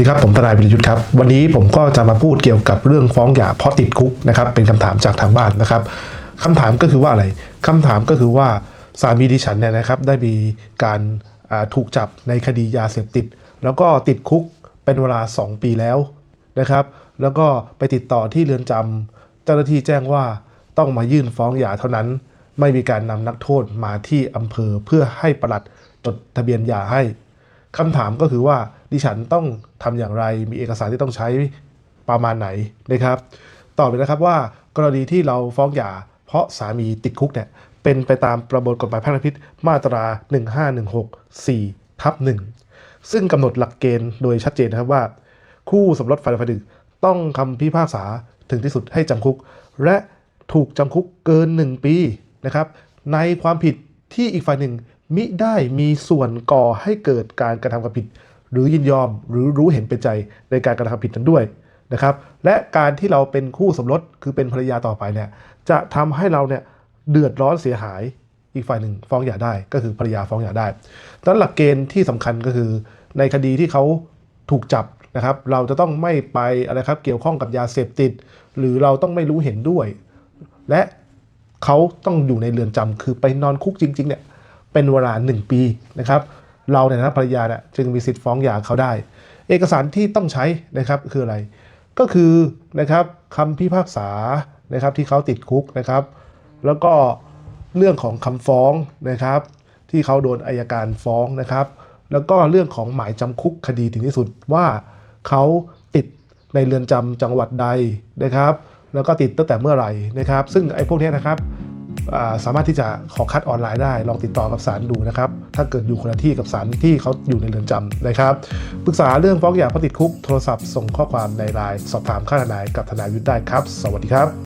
สวัสดีครับผมทนายวิรยุทธ์ครับวันนี้ผมก็จะมาพูดเกี่ยวกับเรื่องฟ้องหย่าเพราะติดคุกนะครับเป็นคำถามจากทางบ้านนะครับคำถามก็คือว่าอะไรคำถามก็คือว่าสามีดิฉันเนี่ยนะครับได้มีการถูกจับในคดียาเสพติด แล้วก็ติดคุกเป็นเวลา 2 ปีแล้วนะครับ แล้วก็ไปติดต่อที่เรือนจำเจ้าหน้าที่แจ้งว่าต้องมายื่นฟ้องหย่าเท่านั้น ไม่มีการนำนักโทษมาที่อำเภอเพื่อให้ประลัดจดทะเบียนหย่าให้คำถามก็คือว่า ดิฉันต้องทำอย่างไร มีเอกสารที่ต้องใช้ประมาณไหนนะครับตอบเลยนะครับว่ากรณีที่เราฟ้องหย่า เพราะสามีติดคุกเนี่ยเป็นไปตามประมวลกฎหมายแพ่งและพิษมาตรา 15164ทับ1ซึ่งกำหนดหลักเกณฑ์โดยชัดเจนนะครับว่า คู่สมรสฝ่ายใดฝ่ายหนึ่งต้องคำพิพากษาถึงที่สุดให้จำคุก และถูกจำคุกเกิน 1 ปีนะครับ ในความผิดที่อีกฝ่ายหนึ่งมิได้มีส่วนก่อให้เกิดการกระทำความผิด หรือยินยอมหรือรู้เห็นเป็นใจในการกระทำความผิดนั้นด้วยนะครับ และการที่เราเป็นคู่สมรสคือเป็นภรรยาต่อไปเนี่ยจะทำให้เราเนี่ยเดือดร้อนเสียหายอีกฝ่ายหนึ่งฟ้องหย่าได้ก็คือภรรยาฟ้องหย่าได้ดังนั้นหลักเกณฑ์ที่สำคัญก็คือในคดีที่เขาถูกจับนะครับ เราจะต้องไม่ไปอะไรครับเกี่ยวข้องกับยาเสพติด หรือเราต้องไม่รู้เห็นด้วย และเขาต้องอยู่ในเรือนจำคือไปนอนคุกจริงๆเนี่ยเป็นเวลา 1 ปีนะครับ เราเนี่ยนะภรรยาเนี่ยจึงมีสิทธิ์ฟ้องหย่าเขาได้ เอกสารที่ต้องใช้นะครับคืออะไร ก็คือนะครับคำพิพากษานะครับที่เขาติดคุกนะครับ แล้วก็เรื่องของคำฟ้องนะครับ ที่เขาโดนอายการฟ้องนะครับ แล้วก็เรื่องของหมายจำคุกคดีถึงที่สุดว่าเขาติดในเรือนจำจังหวัดใดนะครับ แล้วก็ติดตั้งแต่เมื่อไหร่นะครับ ซึ่งไอ้พวกเนี้ยนะครับ สามารถที่จะขอคัดออนไลน์ได้ ลองติดต่อกับศาลดูนะครับ ถ้าเกิดอยู่คนละที่กับศาลที่เขาอยู่ในเรือนจำนะครับ ปรึกษาเรื่องฟ้องหย่าเพราะติดคุก โทรศัพท์ส่งข้อความในไลน์สอบถามค่าทนายกับทนายยุทธได้ครับ สวัสดีครับ